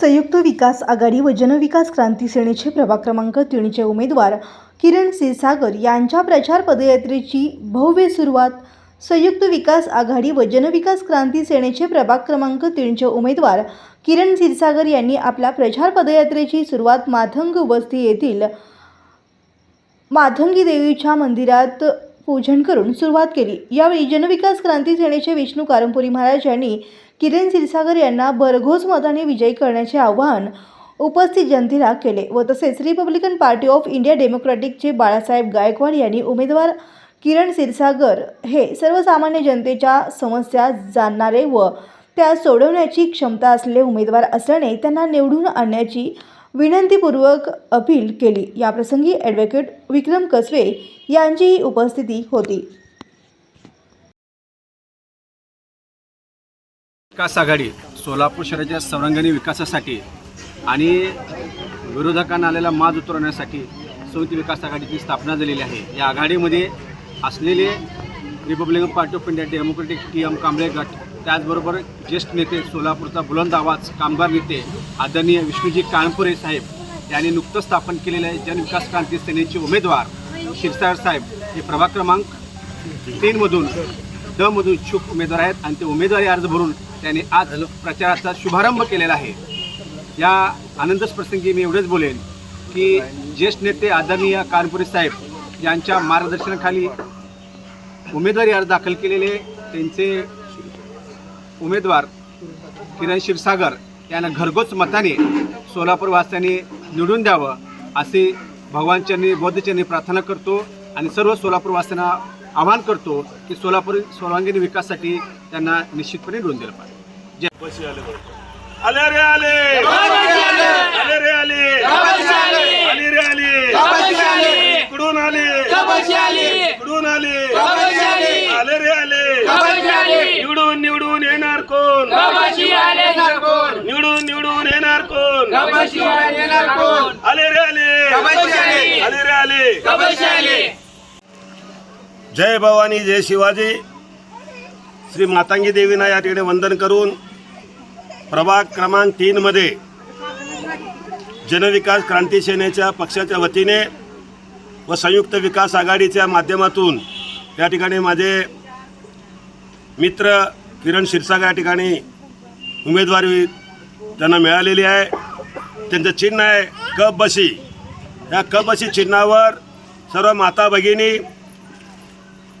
संयुक्त विकास आघाडी व जनविकास क्रांती सेनेचे प्रभाग क्रमांक तीनचे उमेदवार किरण सिरसागर यांच्या प्रचार पदयात्रेची भव्य सुरुवात संयुक्त विकास आघाडी व जनविकास क्रांती सेनेचे प्रभाग क्रमांक तीनचे उमेदवार किरण सिरसागर यांनी आपल्या प्रचार पदयात्रेची सुरुवात माथंग वस्ती येथील माथंगी देवीच्या मंदिरात पूजन करून सुरुवात केली. यावेळी जनविकास क्रांती सेनेचे विष्णू कारंपुरी महाराज यांनी किरण क्षीरसागर यांना भरघोस मताने विजयी करण्याचे आवाहन उपस्थित जनतेला केले व तसेच रिपब्लिकन पार्टी ऑफ इंडिया डेमोक्रॅटिकचे बाळासाहेब गायकवाड यांनी उमेदवार किरण क्षीरसागर हे सर्वसामान्य जनतेच्या समस्या जाणणारे व त्या सोडवण्याची क्षमता असलेले उमेदवार असल्याने त्यांना निवडून आणण्याची विनंतीपूर्वक अपील केली. याप्रसंगी ॲडव्होकेट विक्रम कसवे यांचीही उपस्थिती होती. विकास आघाडी सोलापूर शहराच्या सर्वांगीण विकासासाठी आणि विरोधकांना आलेला माज उतरवण्यासाठी संयुक्त विकास आघाडीची स्थापना झालेली आहे. या आघाडीमध्ये असलेले Republican Party of India Democratic T M Kamble गट त्याचबरोबर ज्येष्ठ नेते सोलापूरचा बुलंद आवाज कामगार नेते आदरणीय विष्णूजी कानपुरे साहेब यांनी नुकतंच स्थापन केलेले जनविकास क्रांती सेनेचे उमेदवार क्षीरसागर साहेब हे प्रभाग क्रमांक तीनमधून ड मधून इच्छुक उमेदवार आहेत आणि ते उमेदवारी अर्ज भरून त्यांनी आज प्रचाराचा शुभारंभ केलेला आहे. या आनंदच प्रसंगी मी एवढेच बोलेन की ज्येष्ठ नेते आदरणीय कानपुरी साहेब यांच्या मार्गदर्शनाखाली उमेदवारी अर्ज दाखल केलेले त्यांचे उमेदवार किरण क्षीरसागर यांना घरगोच मताने सोलापूर वासियांनी निवडून द्यावं असे भगवानचरणी बौद्धचरणी प्रार्थना करतो आणि सर्व सोलापूर वासियांना आवाहन करतो की सोलापूर सर्वांगीण विकासासाठी त्यांना निश्चितपणे निवडून दिलं पाहिजे. जय आले रे आले! आले! रे आले! आले! रे आले! इकडून आले! इकडून आले! आले रे आले! निवडून निवडून येणार कोण? निवडून निवडून येणार कोण? आले रे आले. आले. रे आले. जय भवानी जय शिवाजी. श्री मातांगी देवींना या ठिकाणी वंदन करून प्रभाग क्रमांक तीनमध्ये जनविकास क्रांती सेनेच्या पक्षाच्या वतीने व संयुक्त विकास आघाडीच्या माध्यमातून या ठिकाणी माझे मित्र किरण क्षीरसागर या ठिकाणी उमेदवारी त्यांना मिळालेली आहे. त्यांचं चिन्ह आहे कप बशी. या कप बशी चिन्हावर सर्व माता भगिनी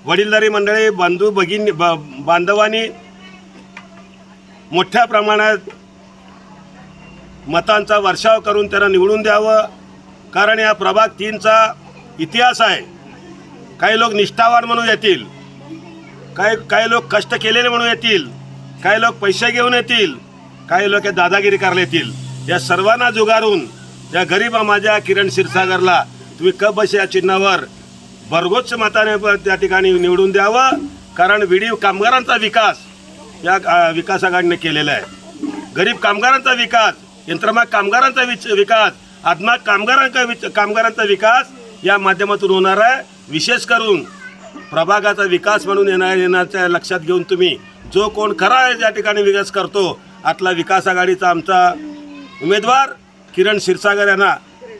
वडीलधारी मंडळी बंधू भगिनी ब बांधवांनी मोठ्या प्रमाणात मतांचा वर्षाव करून त्यांना निवडून द्यावं. कारण या प्रभाग तीनचा इतिहास आहे. काही लोक निष्ठावान म्हणून येतील. काही काही लोक कष्ट केलेले म्हणून येतील काही लोक पैसे घेऊन येतील काही लोक हे दादागिरी करायला येतील या सर्वांना जुगारून या गरीब माझ्या किरण क्षीरसागरला तुम्ही कप बस या चिन्हावर भरगोच मताने त्या ठिकाणी निवडून द्यावं कारण विडीव कामगारांचा विकास या विकास आघाडीने केलेला आहे. गरीब कामगारांचा विकास यंत्रमाग कामगारांचा विच विकास आत्माग कामगारांचा विच कामगारांचा विकास या माध्यमातून होणार आहे. विशेष करून प्रभागाचा विकास म्हणून येणार येण्याच्या लक्षात घेऊन तुम्ही जो कोण खरा आहे या ठिकाणी विकास करतो. आतला विकास आघाडीचा आमचा उमेदवार किरण क्षीरसागर यांना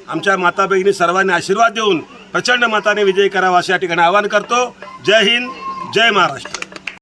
आमच्या माता बहिणी सर्वांनी आशीर्वाद देऊन प्रचंड मताने विजयी करावा अशा ठिकाणी आवाहन करतो. जय हिंद जय महाराष्ट्र.